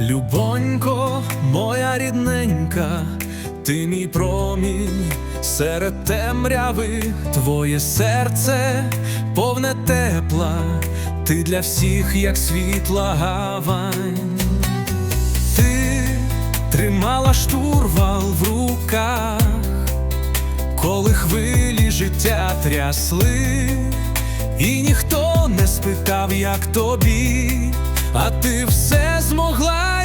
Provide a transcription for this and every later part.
Любонько, моя рідненька, ти мій промінь. Серед темряви, твоє серце повне тепла, ти для всіх, як світла гавань. Ти тримала штурвал в руках, коли хвилі життя трясли, і ніхто не спитав, як тобі, а ти все змогла,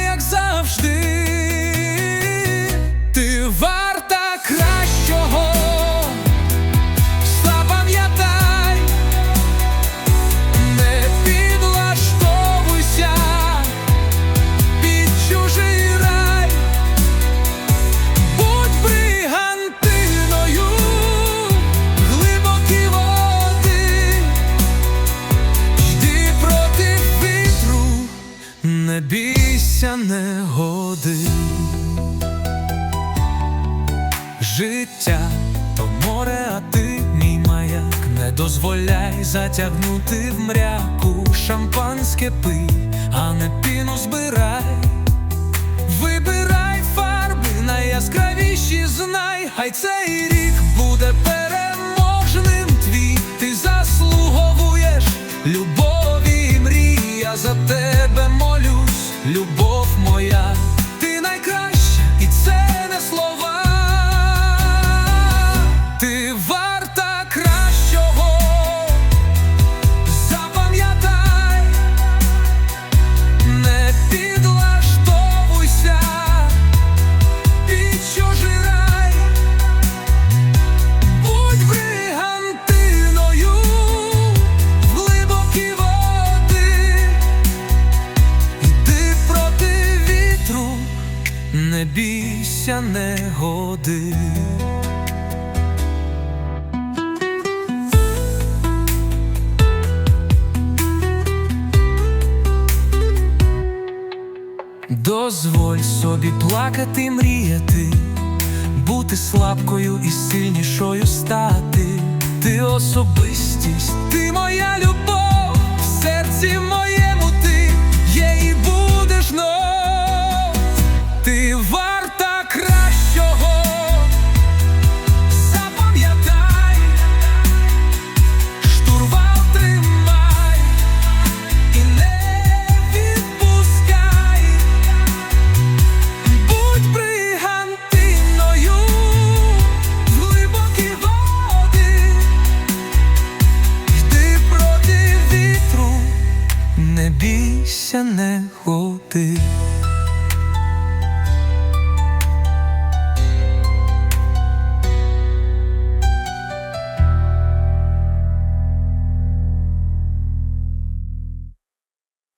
бійся негоди. Життя то море, а ти мій маяк, не дозволяй затягнути в мряку, шампанське пий, а не піну збирай. Вибирай фарби найяскравіші знай, хай цей рік буде переможним твій. Ти заслуговуєш любові і мрій, я за тебе молюсь, любов моя, негоди. Дозволь собі плакати, мріяти, бути слабкою і сильнішою стати. Ти особистість, ти моя любов, проти бійся, не негоди.